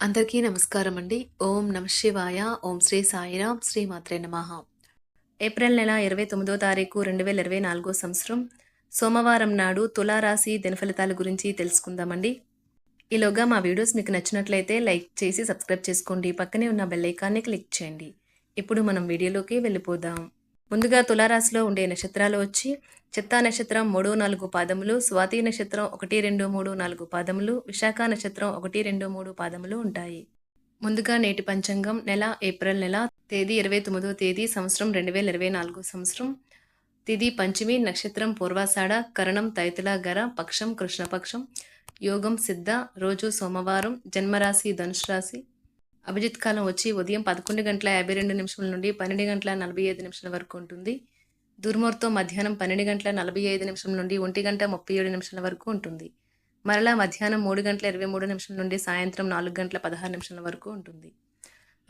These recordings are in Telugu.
అందరికీ నమస్కారం అండి. ఓం నమ శివాయ. ఓం శ్రీ సాయిరాం. శ్రీ మాత్రే నమ. ఏప్రిల్ నెల ఇరవై తొమ్మిదో తారీఖు రెండు వేల ఇరవై నాలుగో సంవత్సరం. సోమవారం నాడు తులారాశి దినఫలితాల గురించి తెలుసుకుందామండి. ఈలోగా మా వీడియోస్ మీకు నచ్చినట్లయితే లైక్ చేసి సబ్స్క్రైబ్ చేసుకోండి. పక్కనే ఉన్న బెల్ ఐకాన్ని క్లిక్ చేయండి. ఇప్పుడు మనం వీడియోలోకి వెళ్ళిపోదాం. ముందుగా తులారాశిలో ఉండే నక్షత్రాలు వచ్చి చిత్తా నక్షత్రం మూడు నాలుగు పాదములు స్వాతి నక్షత్రం ఒకటి రెండు మూడు నాలుగు పాదములు విశాఖ నక్షత్రం ఒకటి రెండు మూడు పాదములు ఉంటాయి. ముందుగా నేటి పంచాంగం నెల ఏప్రిల్ నెల తేదీ ఇరవై తొమ్మిదో తేదీ సంవత్సరం రెండు వేల ఇరవై నాలుగో సంవత్సరం. తిది పంచమి నక్షత్రం పూర్వాషాఢ కరణం తైతుల గర పక్షం కృష్ణపక్షం యోగం సిద్ధ రోజు సోమవారం జన్మరాశి ధనుసు రాశి. అభిజిత్ కాలం వచ్చి ఉదయం పదకొండు గంటల యాభై రెండు నిమిషాల నుండి పన్నెండు గంటల నలభై ఐదు నిమిషాల వరకు ఉంటుంది. దుర్ముహూర్తం మధ్యాహ్నం పన్నెండు గంటల నలభై ఐదు నిమిషం నుండి ఒంటి గంట ముప్పై ఏడు నిమిషాల వరకు ఉంటుంది. మరలా మధ్యాహ్నం మూడు గంటల ఇరవై మూడు నిమిషం నుండి సాయంత్రం నాలుగు గంటల పదహారు నిమిషాల వరకు ఉంటుంది.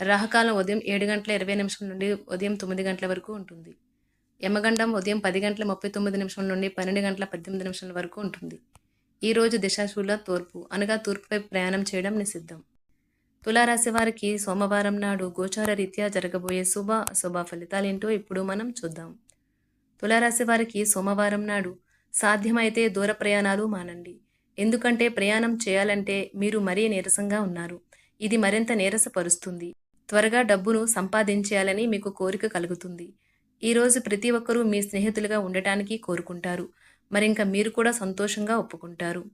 రాహకాలం ఉదయం ఏడు గంటల ఇరవై నిమిషం నుండి ఉదయం తొమ్మిది గంటల వరకు ఉంటుంది. యమగండం ఉదయం పది గంటల ముప్పై తొమ్మిది నిమిషం నుండి పన్నెండు గంటల పద్దెనిమిది నిమిషాల వరకు ఉంటుంది. ఈరోజు దిశాశూల తూర్పు అనగా తూర్పుపై ప్రయాణం చేయడం నిషిద్ధం. తులారాశి వారికి సోమవారం నాడు గోచార రీత్యా జరగబోయే శుభ అశుభ ఫలితాలేంటో ఇప్పుడు మనం చూద్దాం. తులారాశి వారికి సోమవారం నాడు సాధ్యమైతే దూర ప్రయాణాలు మానండి. ఎందుకంటే ప్రయాణం చేయాలంటే మీరు మరీ నీరసంగా ఉన్నారు. ఇది మరింత నీరసపరుస్తుంది. త్వరగా డబ్బును సంపాదించేయాలని మీకు కోరిక కలుగుతుంది. ఈరోజు ప్రతి ఒక్కరూ మీ స్నేహితులుగా ఉండటానికి కోరుకుంటారు. మరింక మీరు కూడా సంతోషంగా ఒప్పుకుంటారు.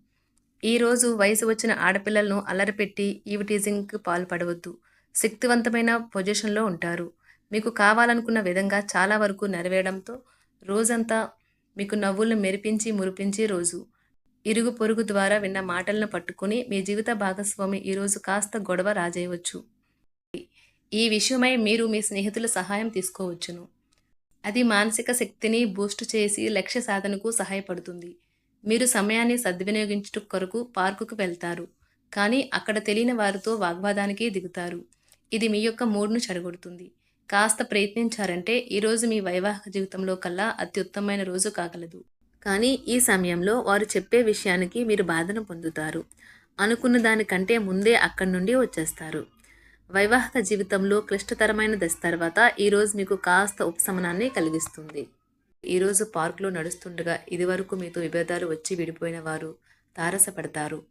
ఈరోజు వయసు వచ్చిన ఆడపిల్లలను అలరిపెట్టి ఈవిటీజింగ్కి పాల్పడవద్దు. శక్తివంతమైన పొజిషన్లో ఉంటారు. మీకు కావాలనుకున్న విధంగా చాలా వరకు నెరవేయడంతో రోజంతా మీకు నవ్వులను మెరిపించి మురిపించే రోజు. ఇరుగు పొరుగు ద్వారా విన్న మాటలను పట్టుకుని మీ జీవిత భాగస్వామి ఈరోజు కాస్త గొడవ రాజేయవచ్చు. ఈ విషయమై మీరు మీ స్నేహితుల సహాయం తీసుకోవచ్చును. అది మానసిక శక్తిని బూస్ట్ చేసి లక్ష్య సాధనకు సహాయపడుతుంది. మీరు సమయాన్ని సద్వినియోగించుట కొరకు పార్కుకు వెళ్తారు కానీ అక్కడ తెలియని వారితో వాగ్వాదానికి దిగుతారు. ఇది మీ యొక్క మూడ్ను చెడగొడుతుంది. కాస్త ప్రయత్నించారంటే ఈరోజు మీ వైవాహిక జీవితంలో కల్లా అత్యుత్తమైన రోజు కాగలదు. కానీ ఈ సమయంలో వారు చెప్పే విషయానికి మీరు బాధను పొందుతారు. అనుకున్న దానికంటే ముందే అక్కడి నుండి వచ్చేస్తారు. వైవాహిక జీవితంలో క్లిష్టతరమైన దశ తర్వాత ఈరోజు మీకు కాస్త ఉపశమనాన్ని కలిగిస్తుంది. ఈరోజు పార్కులో నడుస్తుండగా ఇదివరకు మీతో విభేదాలు వచ్చి విడిపోయిన వారు తారసపడతారు.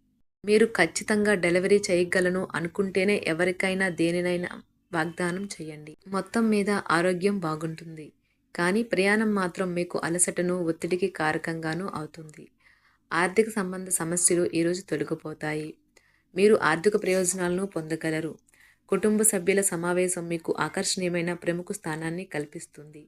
మీరు ఖచ్చితంగా డెలివరీ చేయగలను అనుకుంటేనే ఎవరికైనా దేనినైనా వాగ్దానం చేయండి. మొత్తం మీద ఆరోగ్యం బాగుంటుంది. కానీ ప్రయాణం మాత్రం మీకు అలసటను ఒత్తిడికి కారకంగానూ అవుతుంది. ఆర్థిక సంబంధ సమస్యలు ఈరోజు తొలగిపోతాయి. మీరు ఆర్థిక ప్రయోజనాలను పొందగలరు. కుటుంబ సభ్యుల సమావేశం మీకు ఆకర్షణీయమైన ప్రముఖ స్థానాన్ని కల్పిస్తుంది.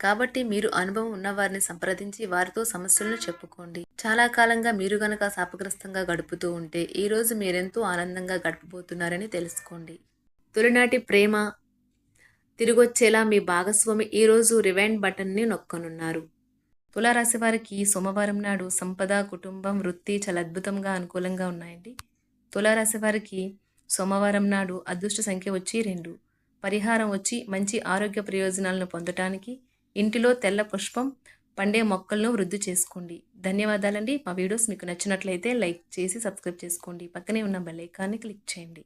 కాబట్టి మీరు అనుభవం ఉన్నవారిని సంప్రదించి వారితో సమస్యలను చెప్పుకోండి. చాలా కాలంగా మీరు గనక శాపగ్రస్తంగా గడుపుతూ ఉంటే ఈరోజు మీరెంతో ఆనందంగా గడపబోతున్నారని తెలుసుకోండి. తొలినాటి ప్రేమ తిరిగొచ్చేలా మీ భాగస్వామి ఈరోజు రివైండ్ బటన్ని నొక్కనున్నారు. తులారాశి వారికి సోమవారం నాడు సంపద కుటుంబం వృత్తి చాలా అద్భుతంగా అనుకూలంగా ఉన్నాయండి. తులారాశి వారికి సోమవారం నాడు అదృష్ట సంఖ్య వచ్చి రెండు. పరిహారం వచ్చి మంచి ఆరోగ్య ప్రయోజనాలను పొందటానికి ఇంటిలో తెల్ల పుష్పం పండే మొక్కలను వృద్ధి చేసుకోండి. ధన్యవాదాలండి. మా వీడియోస్ మీకు నచ్చినట్లయితే లైక్ చేసి సబ్స్క్రైబ్ చేసుకోండి. పక్కనే ఉన్న బెల్ ఐకాన్ని క్లిక్ చేయండి.